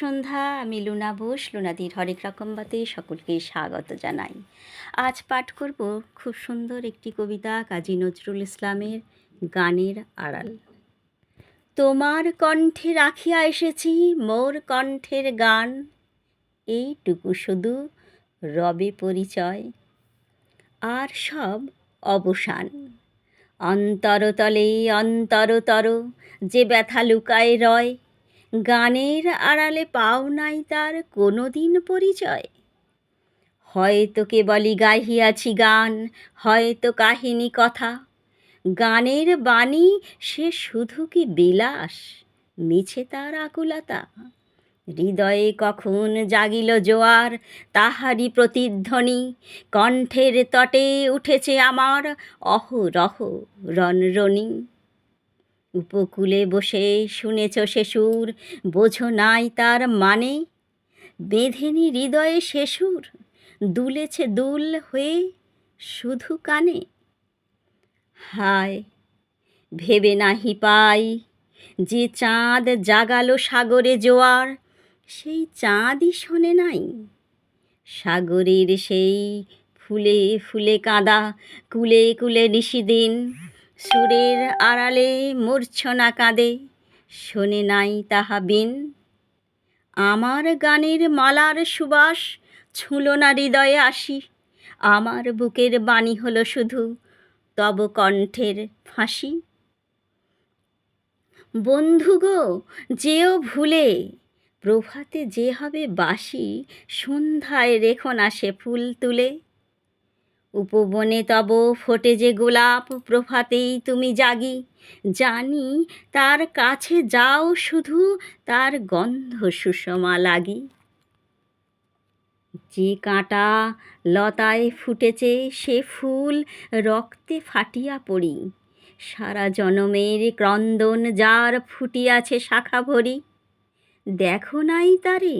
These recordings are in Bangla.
সন্ধ্যা, আমি লুনা বোস, লুনাদির হরেক রকমবাতে সকলকে স্বাগত জানাই। আজ পাঠ করব খুব সুন্দর একটি কবিতা কাজী নজরুল ইসলামের গানের আড়াল। তোমার কণ্ঠে রাখিয়া এসেছি মোর কণ্ঠের গান, এইটুকু শুধু রবে পরিচয়, আর সব অবসান। অন্তরতলে অন্তরতর যে ব্যথা লুকায় রয় গানের আড়ালে পাও নাই তার কোনো দিন পরিচয়। হয়তো কেবলই গাহিয়াছি গান, হয়তো কাহিনী কথা। গানের বাণী সে শুধু কি বিলাস, মিছে তার আকুলতা। হৃদয়ে কখন জাগিল জোয়ার, তাহারই প্রতিধ্বনি। কণ্ঠের তটে উঠেছে আমার অহরহ রণরণী। উপকূলে বসে শুনেছ সে বোঝো নাই তার মানে? বেঁধেনি হৃদয়ে সে দুলেছে দুল হয়ে শুধু কানে? হায়, ভেবে নাহি পাই যে চাঁদ জাগালো সাগরে জোয়ার, সেই চাঁদই শোনে নাই। সাগরের সেই ফুলে ফুলে কাঁদা, কুলে কুলে নিশিদিন সুরের আড়ালে মূর্ছনা কাঁদে, শোনে নাই তাহা বিন। আমার গানের মালার সুবাস ছুঁল না হৃদয়ে আসি, আমার বুকের বাণী হলো শুধু তব কণ্ঠের ফাঁসি। বন্ধু গো, যেও ভুলে, প্রভাতে যে হবে বাসি সন্ধ্যায় রেখো না সে ফুল তুলে। উপবনে তব ফোটে যে গোলাপ প্রভাতেই তুমি জাগি। জানি তার কাছে যাও শুধু তার গন্ধ সুষমা লাগি। যে কাঁটা লতায় ফুটেছে সে ফুল রক্তে ফাটিয়া পড়ি। সারা জনমের ক্রন্দন যার ফুটিয়াছে শাখা ভরি। দেখো নাই তারে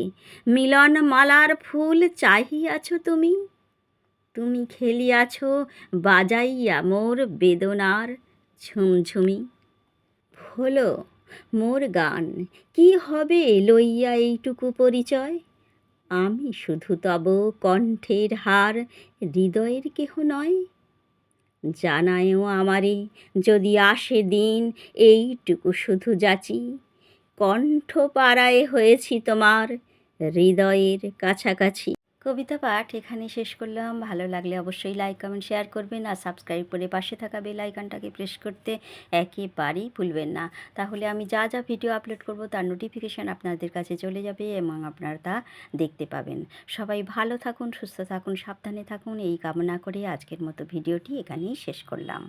মিলন মালার ফুল চাহিয়াছ তুমি। তুমি খেলিয়াছ, বাজাইয়া মোর বেদনার ঝুমঝুমি। হলো মোর গান, কি হবে লইয়া এইটুকু পরিচয়? আমি শুধু তব কণ্ঠের হার, হৃদয়ের কেহ নয়। জানায়ও আমারে, যদি আসে দিন এইটুকু শুধু যাচি। কণ্ঠ পাড়ায় হয়েছি তোমার হৃদয়ের কাছাকাছি। কবিতা পাঠ এখানে শেষ করলাম। ভালো লাগলে অবশ্যই লাইক কমেন্ট শেয়ার করবেন আর সাবস্ক্রাইব করে পাশে থাকা বেল আইকনটাকে প্রেস করতে একেবারেই ভুলবেন না। তাহলে আমি যা যা ভিডিও আপলোড করব তার নোটিফিকেশান আপনাদের কাছে চলে যাবে এবং আপনারা তা দেখতে পাবেন। সবাই ভালো থাকুন, সুস্থ থাকুন, সাবধানে থাকুন। এই কামনা করে আজকের মতো ভিডিওটি এখানেই শেষ করলাম।